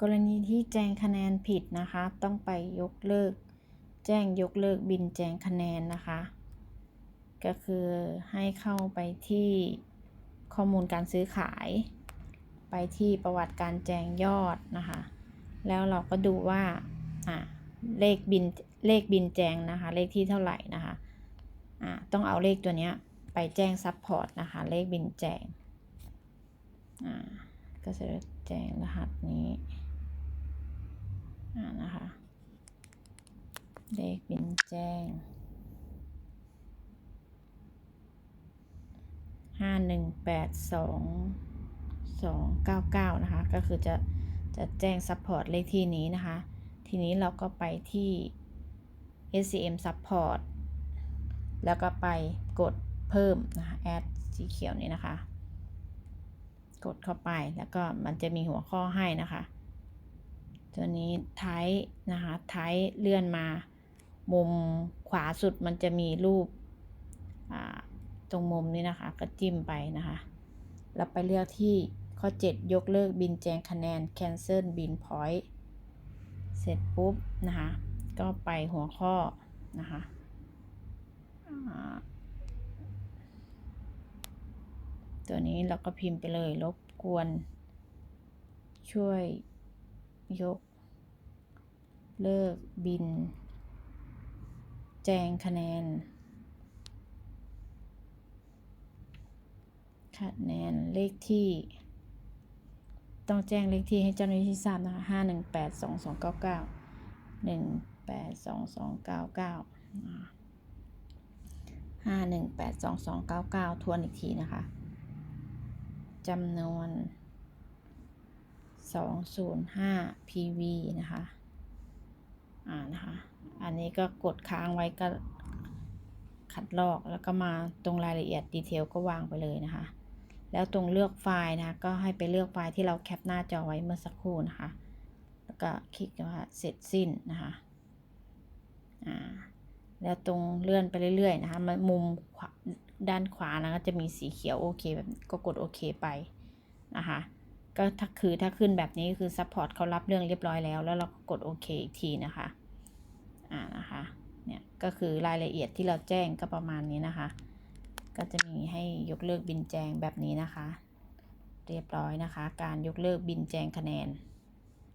กรณีที่แจ้งคะแนนผิดนะคะ ต้องไปยกเลิก แจ้งยกเลิกบินแจ้งคะแนนนะคะ ก็คือให้เข้าไปที่ข้อมูลการซื้อขาย ไปที่ประวัติการแจ้งยอดนะคะ แล้วเราก็ดูว่าอะเลขบินเลขบินแจ้งนะคะ เลขที่เท่าไหร่นะคะอะต้องเอาเลขตัวเนี้ยไปแจ้งซัพพอร์ตนะคะ เลขบินแจ้งอ่าก็จะแจ้งรหัสนี้ นะคะเลขบินแจ้งห้าหนึ่งแปดสองสองเก้าเก้านะคะ ก็คือจะจะแจ้งซัพพอร์ตเลขที่นี้นะคะ ทีนี้เราก็ไปที่ SCM Support แล้วก็ไปกดเพิ่มนะคะ add สีเขียวนี้นะคะ กดเข้าไปแล้วก็มันจะมีหัวข้อให้นะคะ ตัวนี้ท้ายนะคะท้ายเลื่อนมา มุมขวาสุดมันจะมีรูปตรงมุมนี้นะคะ ก็จิ้มไปนะคะแล้วไปเลือกที่ข้อ 7 ยกเลิกบินแจงคะแนน cancel บิน point เสร็จปุ๊บนะคะ ก็ไปหัวข้อนะคะตัวนี้เราก็พิมพ์ไปเลยรบกวนช่วย ยก เลิกบิน แจ้งคะแนน คะแนนเลขที่ ต้องแจ้งเลขที่ให้เจ้าหน้าที่ทราบนะคะห้าหนึ่งแปดสองสองเก้าเก้าหนึ่งแปดสองสองเก้าเก้าห้าหนึ่งแปดสองสองเก้าเก้าทวนอีกทีนะคะจำนวน 205 PV นะคะ อ่านะคะ อันนี้ก็กดค้างไว้ก็ขัดลอกแล้วก็มาตรงรายละเอียดดีเทลก็วางไปเลยนะคะ แล้วตรงเลือกไฟล์นะคะก็ให้ไปเลือกไฟล์ที่เราแคปหน้าจอไว้เมื่อสักครู่นะคะ แล้วก็คลิกว่าเสร็จสิ้นนะคะอ่าแล้วตรงเลื่อนไปเรื่อยๆนะคะมุมด้านขวานะก็จะมีสีเขียวโอเคแบบก็กดโอเคไปนะคะ ก็ถ้าคือถ้าขึ้นแบบนี้คือซัพพอร์ตเขารับเรื่องเรียบร้อยแล้ว แล้วเราก็กดโอเคอีกทีนะคะ อ่านะคะ เนี่ยก็คือรายละเอียดที่เราแจ้งก็ประมาณนี้นะคะ ก็จะมีให้ยกเลิกบินแจ้งแบบนี้นะคะ เรียบร้อยนะคะ การยกเลิกบินแจ้งคะแนน